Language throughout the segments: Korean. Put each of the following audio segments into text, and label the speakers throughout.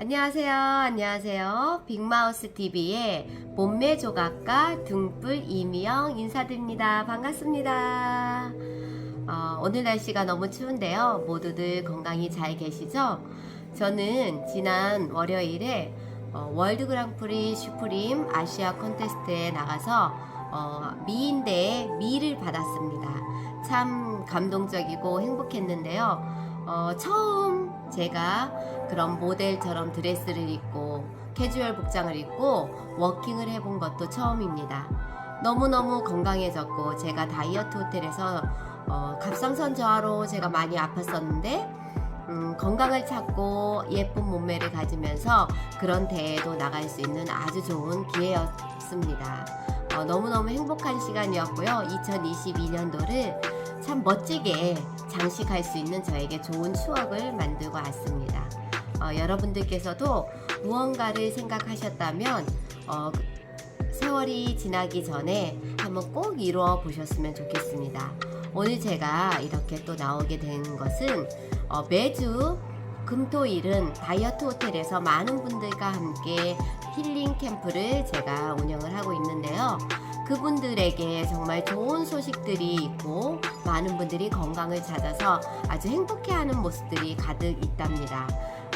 Speaker 1: 안녕하세요. 안녕하세요. 빅마우스 TV의 몸매 조각가 등불 이미영 인사드립니다. 반갑습니다. 어, 오늘 날씨가 너무 추운데요. 모두들 건강히 잘 계시죠? 저는 지난 월요일에 어, 월드 그랑프리 슈프림 아시아 콘테스트에 나가서 어, 미인대의 미를 받았습니다. 참 감동적이고 행복했는데요. 어, 처음 제가 그런 모델처럼 드레스를 입고 캐주얼 복장을 입고 워킹을 해본 것도 처음입니다. 너무너무 건강해졌고 제가 다이어트 호텔에서 어, 갑상선 저하로 제가 많이 아팠었는데 음, 건강을 찾고 예쁜 몸매를 가지면서 그런 대회도 나갈 수 있는 아주 좋은 기회였습니다. 어, 너무너무 행복한 시간이었고요. 2022년도를 참 멋지게 장식할 수 있는 저에게 좋은 추억을 만들고 왔습니다. 어, 여러분들께서도 무언가를 생각하셨다면 어, 세월이 지나기 전에 한번 꼭 이루어 보셨으면 좋겠습니다. 오늘 제가 이렇게 또 나오게 된 것은 어, 매주 금토일은 다이어트 호텔에서 많은 분들과 함께 힐링 캠프를 제가 운영을 하고 있는데요. 그분들에게 정말 좋은 소식들이 있고 많은 분들이 건강을 찾아서 아주 행복해하는 모습들이 가득 있답니다.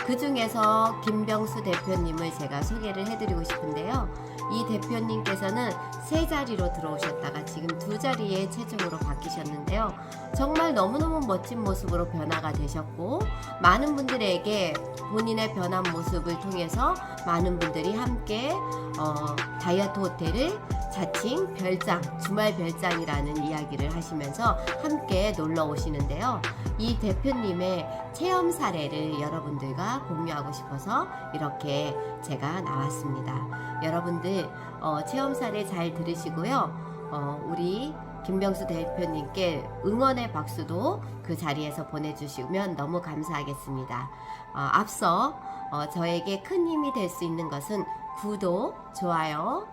Speaker 1: 그 중에서 김병수 대표님을 제가 소개를 해드리고 싶은데요. 이 대표님께서는 세 자리로 들어오셨다가 지금 두 자리에 최종으로 바뀌셨는데요. 정말 너무너무 멋진 모습으로 변화가 되셨고, 많은 분들에게 본인의 변한 모습을 통해서 많은 분들이 함께 어, 다이어트 호텔을 자칭 별장, 주말 별장이라는 이야기를 하시면서 함께 놀러 오시는데요. 이 대표님의 체험 사례를 여러분들과 공유하고 싶어서 이렇게 제가 나왔습니다. 여러분들 어, 체험 사례 잘 들으시고요. 어, 우리 김병수 대표님께 응원의 박수도 그 자리에서 보내주시면 너무 감사하겠습니다. 어, 앞서 어, 저에게 큰 힘이 될 수 있는 것은 구독, 좋아요,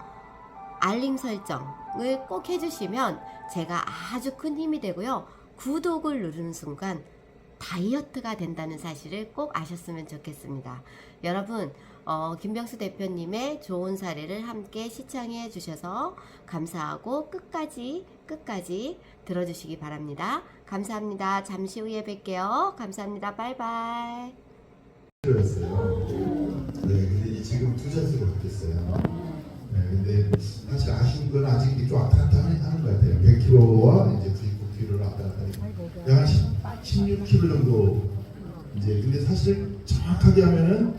Speaker 1: 알림 설정을 꼭 해주시면 제가 아주 큰 힘이 되고요. 구독을 누르는 순간 다이어트가 된다는 사실을 꼭 아셨으면 좋겠습니다. 여러분, 어, 김병수 대표님의 좋은 사례를 함께 시청해 주셔서 감사하고 끝까지, 끝까지 들어주시기 바랍니다. 감사합니다. 잠시 후에 뵐게요. 감사합니다. 바이바이.
Speaker 2: 네, 지금 두 샷으로 바뀌었어요. 네, 근데 사실 아쉬운 건 아직 이게 좀 왔다 갔다 하는 하는 것 같아요. 100kg와 이제 99kg를 왔다 갔다 하니까 약 16kg 정도 이제 근데 사실 정확하게 하면은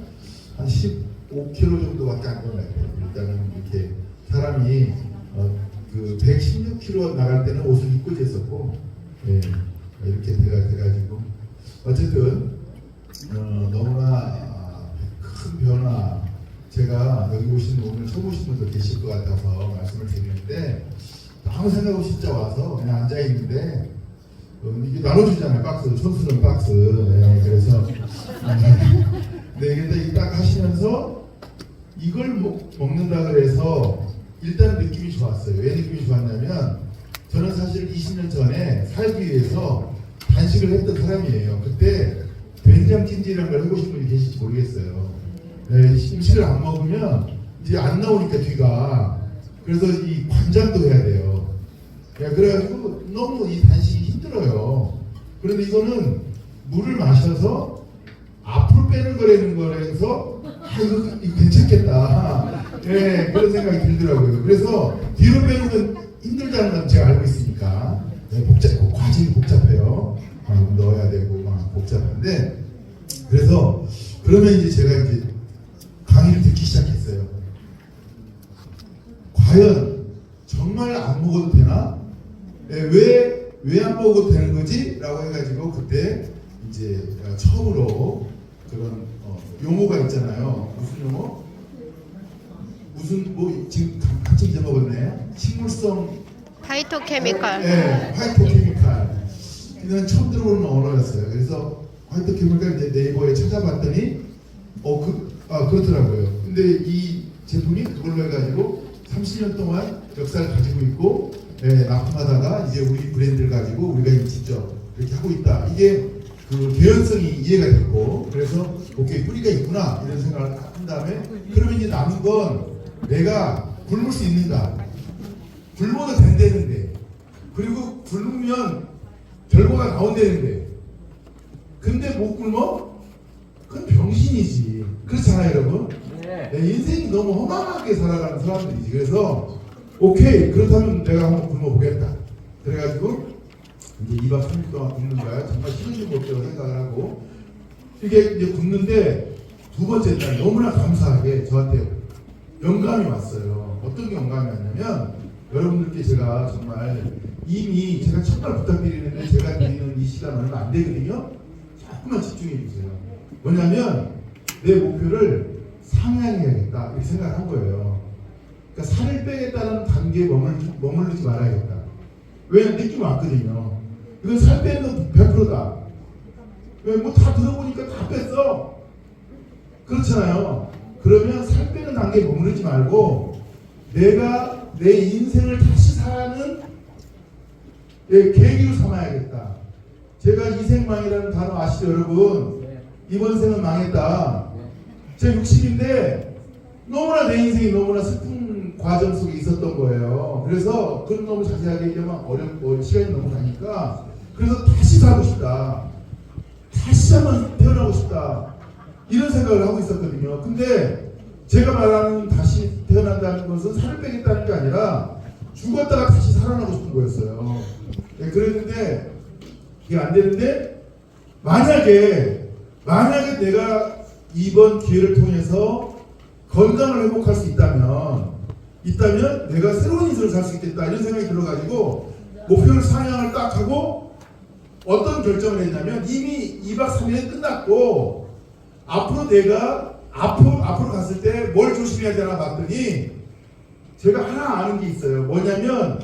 Speaker 2: 한 15kg 정도밖에 안 되는 것 같아요. 일단은 이렇게 사람이 어, 그 116kg 나갈 때는 옷을 입고 쟀었고 예, 이렇게 돼가 돼가지고 어쨌든 어, 너무나 큰 변화 제가 여기 오신 오늘 처음 오신 분도 계실 것 같아서 말씀을 드리는데 아무 생각 없이 진짜 와서 그냥 앉아 있는데 어, 이게 나눠주잖아요 박스 촌스러운 박스. 네, 그래서. 네 근데 이딱 하시면서 이걸 먹, 먹는다 그래서 일단 느낌이 좋았어요. 왜 느낌이 좋았냐면 저는 사실 20년 전에 살기 위해서 단식을 했던 사람이에요. 그때 된장 찜질이라는 걸 해보신 분이 계실지 모르겠어요. 네, 음식을 안 먹으면 이제 안 나오니까 뒤가 그래서 이 관장도 해야 돼요. 야, 그래가지고 너무 이 단식이 힘들어요. 그런데 이거는 물을 마셔서 앞으로 빼는 거라는 거라서 아 이거, 이거 괜찮겠다. 네, 그런 생각이 들더라고요. 그래서 뒤로 빼는 건 힘들다는 건 제가 알고 있으니까 네, 복잡 과정이 복잡해요. 막 넣어야 되고 막 복잡한데 그래서 그러면 이제 제가 이제 강의를 듣기 시작했어요. 과연 정말 안 먹어도 되나? 예, 왜왜 안 먹어도 되는 거지?라고 해가지고 그때 이제 처음으로 그런 어, 용어가 있잖아요. 무슨 용어? 무슨 뭐 지금 가- 갑자기 잊어먹었네. 식물성
Speaker 1: 파이토 케미컬.
Speaker 2: 네, 화이트 케미칼. 그냥 처음 들어보는 언어였어요. 그래서 화이트 케미칼 이제 네이버에 찾아봤더니 어, 그, 아, 그렇더라고요. 근데 이 제품이 그걸로 해가지고 30년 동안 역사를 가지고 있고 예, 납품하다가 이제 우리 브랜드를 가지고 우리가 직접 이렇게 하고 있다. 이게 그 개연성이 이해가 됐고 그래서 오케이 뿌리가 있구나 이런 생각을 한 다음에 그러면 이제 남은 건 내가 굶을 수 있는가 굶어도 된다는데 그리고 굶으면 결과가 나온다는데 근데 못 굶어? 그건 병신이지 그렇잖아요 여러분
Speaker 3: 네.
Speaker 2: 내 인생이 너무 허망하게 살아가는 사람들이지. 그래서 오케이 그렇다면 내가 한번 굶어보겠다. 그래가지고 이제 2박 3일 동안 굶는 거야. 정말 힘든 것이라고 생각을 하고 이게 이제 굶는데 두 번째 날 너무나 감사하게 저한테 영감이 왔어요. 어떤 게 영감이 왔냐면 여러분들께 제가 정말 이미 제가 정말 부탁드리는데 제가 드리는 이 시간 얼마 안 되거든요. 조금만 집중해 주세요. 뭐냐면 내 목표를 상향해야겠다 이렇게 생각을 한 거예요. 그러니까 살을 빼겠다는 단계에 머물지, 머무르지 말아야겠다. 왜냐면 느낌이 왔거든요. 이건 살 빼는 건 100%다. 왜 뭐 다 들어보니까 다 뺐어. 그렇잖아요. 그러면 살 빼는 단계에 머무르지 말고 내가 내 인생을 다시 사는 예, 계기로 삼아야겠다. 제가 이생망이라는 단어 아시죠 여러분?
Speaker 3: 네.
Speaker 2: 이번 생은 망했다. 제 60인데 너무나 내 인생이 너무나 슬픈 과정 속에 있었던 거예요. 그래서 그건 너무 자세하게 얘기하면 어렵고 시간이 너무 가니까 그래서 다시 살고 싶다. 다시 한번 태어나고 싶다. 이런 생각을 하고 있었거든요. 근데 제가 말하는 다시 태어난다는 것은 살을 빼겠다는 게 아니라 죽었다가 다시 살아나고 싶은 거였어요. 네, 그랬는데 그게 안 되는데 만약에 만약에 내가 이번 기회를 통해서 건강을 회복할 수 있다면 있다면 내가 새로운 인생을 살 수 있겠다 이런 생각이 들어가지고 목표를 상향을 딱 하고 어떤 결정을 했냐면 이미 2박 3일이 끝났고 앞으로 내가 앞으로 앞으로 갔을 때 뭘 조심해야 되나 봤더니 제가 하나 아는 게 있어요. 뭐냐면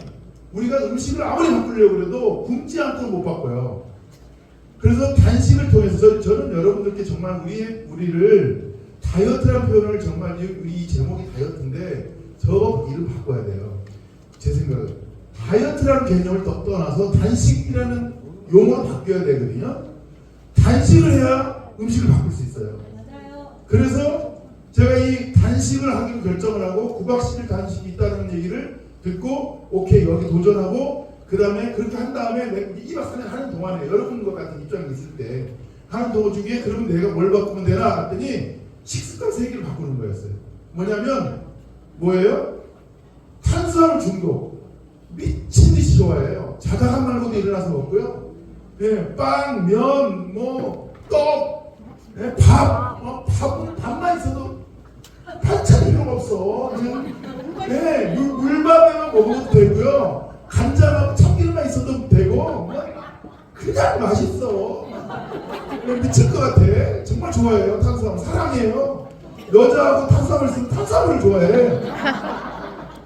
Speaker 2: 우리가 음식을 아무리 바꾸려고 해도 굶지 않고는 못 바꿔요. 그래서 단식을 통해서 저, 저는 여러분들께 정말 우리 우리를 다이어트라는 표현을 정말 이- 우리 이 제목이 다이어트인데 저 이름 바꿔야 돼요. 제 생각은 다이어트라는 개념을 떠- 떠나서 단식이라는 용어로 바뀌어야 되거든요. 단식을 해야 음식을 바꿀 수 있어요. 그래서 제가 이 단식을 하기로 결정을 하고 9박 10일 단식이 있다는 얘기를 듣고 오케이 여기 도전하고 그 다음에 그렇게 한 다음에 내 2박 3일 하는 동안에 여러분과 같은 입장이 있을 때 하는 동안 중에 그러면 내가 뭘 바꾸면 되나 했더니 식습관 세 개를 바꾸는 거였어요. 뭐냐면 뭐예요? 탄수화물 중독 미친 듯이 좋아해요. 자다가 말고도 일어나서 먹고요. 예, 빵, 면, 뭐, 떡, 예, 밥, 어, 밥, 밥만 있어도 반찬 필요가 없어. 그냥, 예, 물, 물밥에만 먹어도 되고요. 간장하고 있어도 되고, 뭐, 그냥 맛있어. 미칠 것 같아. 정말 좋아해요. 탄수화물. 사랑해요. 여자하고 탄수화물 있으면 탄수화물을 좋아해.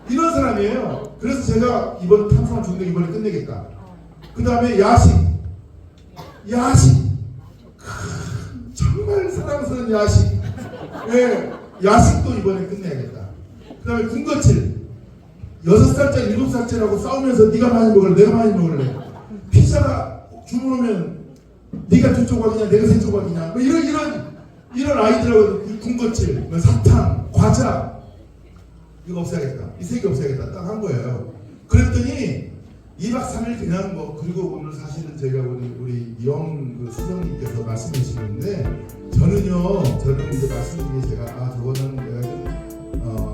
Speaker 2: 이런 사람이에요. 그래서 제가 이번 탄수화물 중독 이번에 끝내겠다. 그 다음에 야식. 야식. 크, 정말 사랑스러운 야식. 예, 야식도 이번에 끝내야겠다. 그 다음에 군것질. 여섯 살짜리, 일곱 살짜리하고 싸우면서 네가 많이 먹을래, 내가 많이 먹을래. 피자가 주문오면 네가 두 조각이냐, 내가 세 조각이냐. 뭐 이런 이런 이런 아이들하고 군것질, 뭐 사탕, 과자 이거 없애야겠다. 이세개 없애야겠다. 딱 한 거예요. 그랬더니 2박 3일 그냥 뭐 그리고 오늘 사실은 제가 우리 우리 영그 수석님께서 말씀해 주시는데 저는요 저는 이제 말씀 중에 제가 아 저거는 내가 좀 어,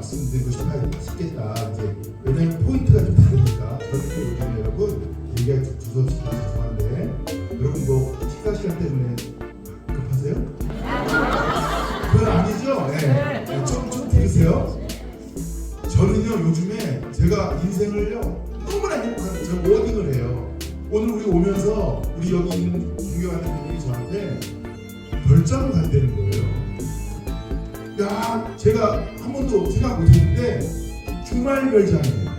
Speaker 2: 말씀드리고 싶다 싶겠다 이제 왜냐면 포인트가 좀 다르니까 또 요즘 여러분 얘기가 좀 두서없이 죄송한데 여러분 뭐 식사 시간 때문에 급하세요? 그건 아니죠? 네. 네, 좀, 좀 들으세요. 저는요 요즘에 제가 인생을요 너무나 행복한 저 워딩을 해요. 오늘 우리 오면서 우리 여기 있는 존경하는 분들이 저한테 별장을 간다는 제가 한 번도 생각 못했는데 주말 별장이에요.